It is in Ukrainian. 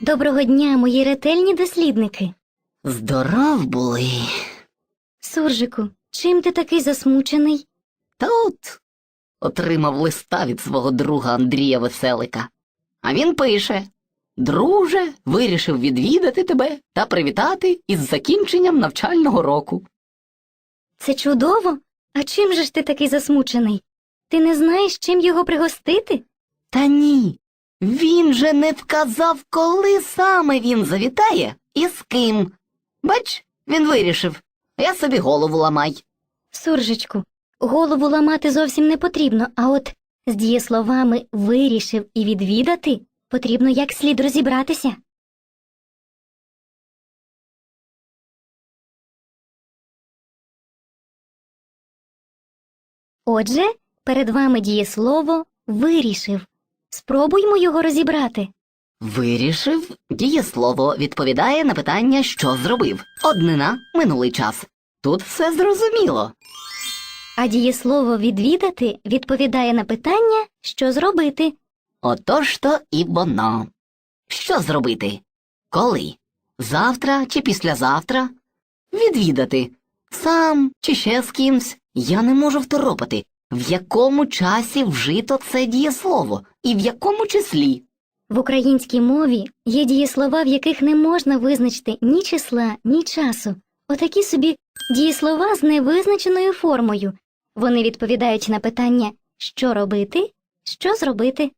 Доброго дня, мої ретельні дослідники. Здоров були. Суржику, чим ти такий засмучений? Та от отримав листа від свого друга Андрія Веселика. А він пише Друже, вирішив відвідати тебе та привітати із закінченням навчального року. Це чудово. А чим же ж ти такий засмучений? Ти не знаєш, чим його пригостити? Та ні. Він же не вказав, коли саме він завітає і з ким. Бач, він вирішив, я собі голову ламай. Суржичку, голову ламати зовсім не потрібно, а от з дієсловами вирішив і відвідати потрібно як слід розібратися. Отже, перед вами дієслово вирішив. Спробуймо його розібрати. Вирішив, дієслово відповідає на питання, що зробив. Однина минулий час. Тут все зрозуміло. А дієслово відвідати відповідає на питання, що зробити. Отож то і воно. Що зробити? Коли? Завтра чи післязавтра? Відвідати. Сам чи ще з кимсь. Я не можу второпати, в якому часі вжито це дієслово і в якому числі. В українській мові є дієслова, в яких не можна визначити ні числа, ні часу. Отакі собі дієслова з невизначеною формою. Вони відповідають на питання що робити, що зробити.